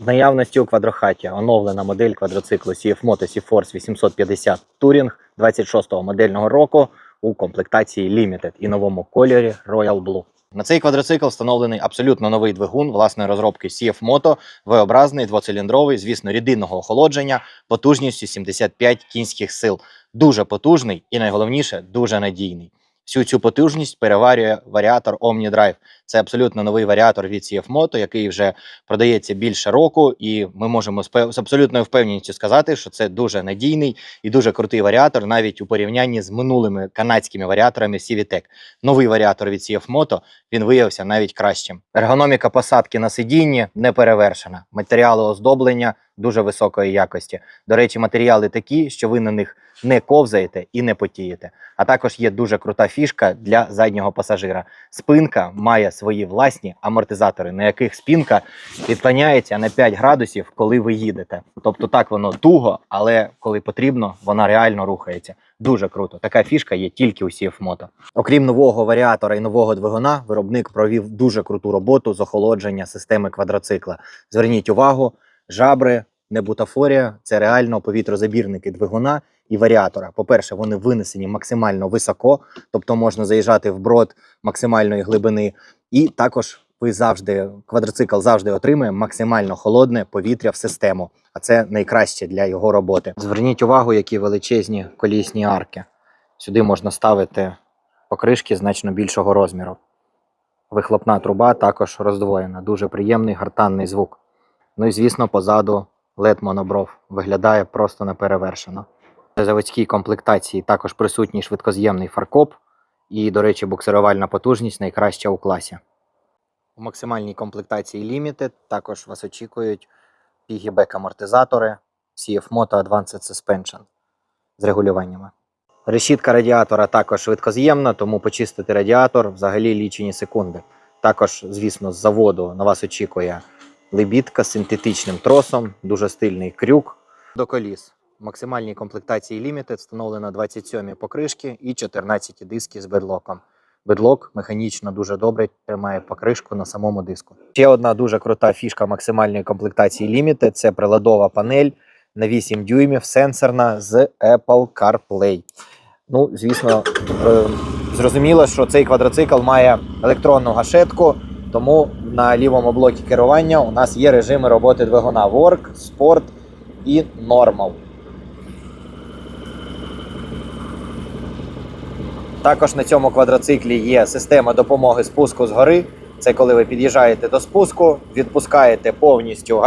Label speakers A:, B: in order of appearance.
A: В наявності у квадрохаті оновлена модель квадроциклу CF Moto C-Force 850 Touring 26-го модельного року у комплектації Limited і новому кольорі Royal Blue. На цей квадроцикл встановлений абсолютно новий двигун власної розробки CF Moto, V-образний, двоциліндровий, звісно, рідинного охолодження, потужністю 75 кінських сил. Дуже потужний і найголовніше дуже надійний. Всю цю потужність переварює варіатор OmniDrive. Це абсолютно новий варіатор від CF Moto, який вже продається більше року, і ми можемо з абсолютною впевненістю сказати, що це дуже надійний і дуже крутий варіатор, навіть у порівнянні з минулими канадськими варіаторами CVTEC. Новий варіатор від CF Moto він виявився навіть кращим. Ергономіка посадки на сидінні не перевершена. Матеріали оздоблення дуже високої якості. До речі, матеріали такі, що ви на них не ковзаєте і не потієте. А також є дуже крута фішка для заднього пасажира. Спинка має свої власні амортизатори, на яких спинка відклоняється на 5 градусів, коли ви їдете. Тобто так воно туго, але коли потрібно, вона реально рухається. Дуже круто. Така фішка є тільки у CF Moto. Окрім нового варіатора і нового двигуна, виробник провів дуже круту роботу з охолодження системи квадроцикла. Зверніть увагу, жабри, не бутафорія це реально повітрозабірники двигуна і варіатора. По-перше, вони винесені максимально високо, тобто можна заїжджати в брод максимальної глибини, і також ви завжди квадроцикл завжди отримує максимально холодне повітря в систему. А це найкраще для його роботи. Зверніть увагу, які величезні колісні арки. Сюди можна ставити покришки значно більшого розміру. Вихлопна труба також роздвоєна, дуже приємний гортанний звук. Ну і звісно, позаду LED монобров виглядає просто неперевершено. В заводській комплектації також присутній швидкоз'ємний фаркоп і, до речі, буксирувальна потужність найкраща у класі. У максимальній комплектації Limited також вас очікують piggyback амортизатори CF Moto Advanced Suspension з регулюваннями. Решітка радіатора також швидкоз'ємна, тому почистити радіатор взагалі лічені секунди. Також, звісно, з заводу на вас очікує лебідка з синтетичним тросом, дуже стильний крюк до коліс. Максимальній комплектації Limited встановлено 27 покришки і 14 диски з бедлоком. Бедлок механічно дуже добре тримає покришку на самому диску. Ще одна дуже крута фішка максимальної комплектації Limited – це приладова панель на 8 дюймів сенсорна з Apple CarPlay. Ну, звісно, е, зрозуміло, що цей квадроцикл має електронну гашетку, тому на лівому блокі керування у нас є режими роботи двигуна Work, Sport і Normal. Також на цьому квадроциклі є система допомоги спуску з гори. Це коли ви під'їжджаєте до спуску, відпускаєте повністю.